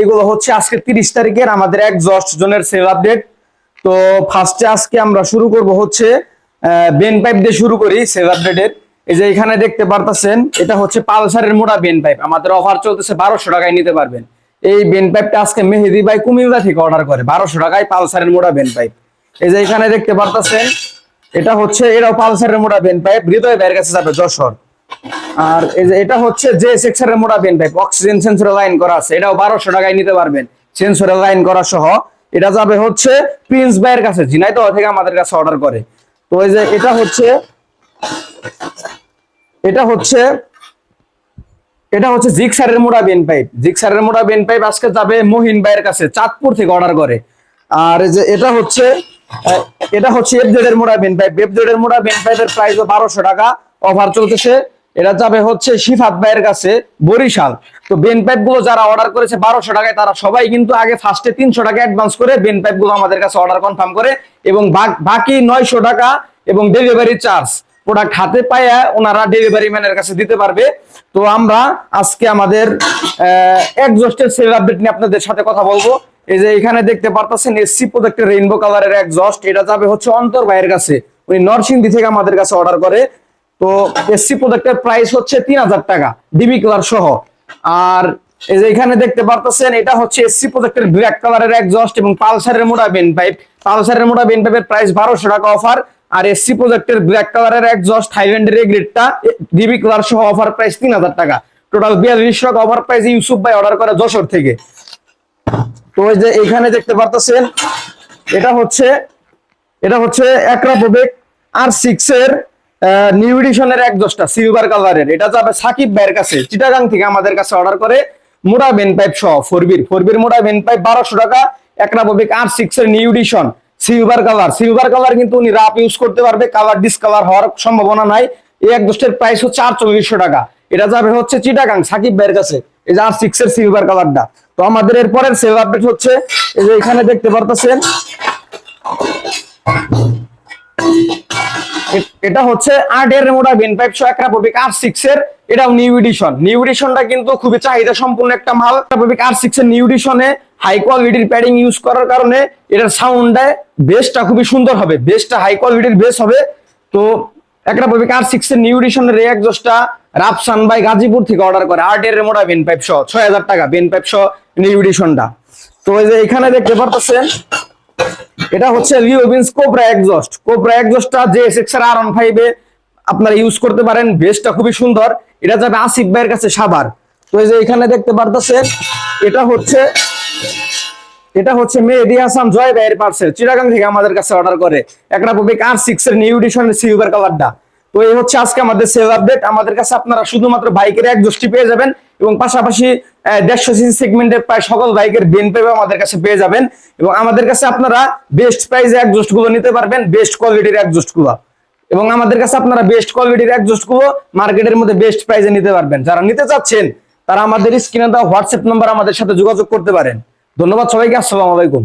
এইগুলো হচ্ছে আজকে তিরিশ তারিখের আমাদের এক জস্ট জনের সেল আপডেট তো ফার্স্টে আজকে আমরা শুরু করব হচ্ছে বেন পাইপ দিয়ে শুরু করি সেল আপডেটের এই যে এখানে দেখতে পারতেছেন, এটা হচ্ছে পালসারের মোটা বেন পাইপ আমাদের অফার চলতেছে বারোশো টাকায় নিতে পারবেন। এই বেন পাইপটা আজকে মেহেদি ভাই কুমিল্লা থেকে অর্ডার করে, বারোশো টাকায় পালসারের মোটা বেন পাইপ এই যে এখানে দেখতে পারতেছেন, এটা হচ্ছে, এটাও পালসারের মোটা বেন পাইপ হৃদয় ভাইয়ের কাছে যাবে যশোর। আর এটা হচ্ছে যে সেক্সরের মোটা পেন পাইপ অক্সিজেন সেন্সরে লাইন করা আছে, এটাও বারোশো টাকায় নিতে পারবেন। সেন্সরে লাইন করা সহ। এটা যাবে হচ্ছে প্রিন্স ভাইয়ের কাছে ঝিনাইদহ থেকে আমাদের কাছে অর্ডার করে। তো এই যে এটা হচ্ছে এটা হচ্ছে এটা হচ্ছে জিক্সারের মোড়া বেন পাইপ জিক্সারের মোড়া বেন পাইপ আজকে যাবে মহিন ভাইয়ের কাছে, চাঁদপুর থেকে অর্ডার করে। আর এই যে এটা হচ্ছে এটা হচ্ছে এফজেড এর মোড়া বেন পাইপ এফজেড এর মোড়া বেন পাইপের প্রাইস বারোশো টাকা। অফার চলতেছে এটা যাবে হচ্ছে শিফাত ভাইয়ের কাছে বরিশাল। তো বেন পাইপগুলো যারা অর্ডার করেছে বারোশো টাকায়, তারা সবাই কিন্তু আগে ফার্স্টে তিনশো টাকা অ্যাডভান্স করে বেন পাইপগুলো আমাদের কাছে অর্ডার কনফার্ম করে এবং বাক- নয়শো টাকা এবং ডেলিভারি চার্জ প্রোডাক্ট হাতে পায় ওনারা ডেলিভারি ম্যানের কাছে দিতে পারবে। তো আমরা আজকে আমাদের একজস্টের সেল আপডেট নিয়ে আপনাদের সাথে কথা বলব। এই যে এখানে দেখতে পারতেছেন এসসি প্রোডাক্টের রেইনবো কালারের একজস্ট এটা যাবে হচ্ছে অন্তর ভাইয়ের কাছে। উনি নরসিংদী থেকে আমাদের কাছে অর্ডার করে। তো এসসি প্রোডাক্টের প্রাইস হচ্ছে তিন হাজার টাকা ডিবি কালার সহ। আর এই যে এখানে দেখতে পারতেছেন, এটা হচ্ছে এসসি প্রোডাক্টের ব্ল্যাক কালারের একজস্ট এবং পালসারের মোটা বেন পাইপ পালসারের মোটা বেন পাইপের প্রাইস বারোশো টাকা অফার আর এসসি প্রোজেক্টের ব্ল্যাক কালারের একজস্ট থাইল্যান্ডের এই গ্রেডটা ডিবি কালার সহ অফার প্রাইস তিন হাজার টাকা। টোটাল বিয়াল্লিশ টাকা অফার প্রাইস ইউসুফ ভাই অর্ডার করে যশোর থেকে। তো ওই যে এখানে দেখতে পারতেছেন, এটা হচ্ছে এটা হচ্ছে একরা প্রবেক আর সিক্স এর নিউ এডিশনের এক দশটা সিলভার কালারের এটা যাবে সাকিব ভাইয়ের কাছে। চিটাগাং থেকে আমাদের কাছে অর্ডার করে মোড়া বেন পাইপ সহ ফোরবির ফোরবির মোড়া বেন পাইপ বারোশো টাকা একরা প্রবেক আর সিক্স এর new edition silver colour silver colour কিন্তু উনি রাপ ইউজ করতে পারবে কালার ডিসকালার হওয়ার সম্ভাবনা নাই। এই এক দশটার প্রাইস হচ্ছে আটচল্লিশশো টাকা। এটা যাবে হচ্ছে চিটাগাং সাকিব ভাইয়ের কাছে। এই যে আর সিক্স এর সিলভার কালারটা তো আমাদের এর পরের সেল আপডেট হচ্ছে, এই যে এখানে দেখতে পারতেছেন। এটা হচ্ছে আট এর মোটা বেন পাইপ শো একটা পবিক আর সিক্স এর, এটাও নিউ এডিশন নিউ এডিশনটা কিন্তু খুবই চাহিদা সম্পূর্ণ একটা মাল। পবিক আর সিক্স এর নিউ এডিশনে হাই কোয়ালিটির প্যাডিং ইউজ করার কারণে এটার সাউন্ডটা বেসটা খুবই সুন্দর হবে। বেসটা হাই কোয়ালিটির বেস হবে। তো একটা পবিক আর সিক্স এর নিউ এডিশনের এই একজোসটা রাফসান বাই গাজীপুর থেকে অর্ডার করে। আট এর মোটা বেন পাইপ সহ ছয় হাজার টাকা বেন পাইপ সহ নিউ এডিশনটা তো এই যে এখানে দেখতে পারতেছেন এটা হচ্ছে লিওবিনস কোবরা এক্সস্ট কোবরা এক্সস্টটা যে এসএক্সআর আর ফাইভে আপনারা ইউজ করতে পারেন বেসটা খুবই সুন্দর। এটা যাবে আসিফ ভাইয়ের কাছে সাবার তো এই যে এখানে দেখতে পারতেছেন, এটা হচ্ছে এটা হচ্ছে মেহেদি হাসান জয় ভাইয়ের পার্সেল চিরাগাং থেকে আমাদের কাছে অর্ডার করে। একটা পবিক আর সিক্স এর নিউ এডিশনের সিলভার কালারটা তো এই হচ্ছে আজকে আমাদের সেল আপডেট আমাদের কাছে আপনারা শুধুমাত্র বাইকের এক গোষ্ঠী পেয়ে যাবেন এবং পাশাপাশি দেড়শো সিসি সেগমেন্টের প্রায় সকল বাইকের বেন পেবে আমাদের কাছে পেয়ে যাবেন। এবং আমাদের কাছে আপনারা বেস্ট প্রাইসে একগুলো নিতে পারবেন বেস্ট কোয়ালিটির একগুলো এবং আমাদের কাছে আপনারা বেস্ট কোয়ালিটির একগুলো মার্কেটের মধ্যে বেস্ট প্রাইসে নিতে পারবেন। যারা নিতে চাচ্ছেন, তারা আমাদের স্ক্রিনে দেওয়া হোয়াটসঅ্যাপ নাম্বার আমাদের সাথে যোগাযোগ করতে পারেন। ধন্যবাদ সবাইকে, আসসালামু আলাইকুম।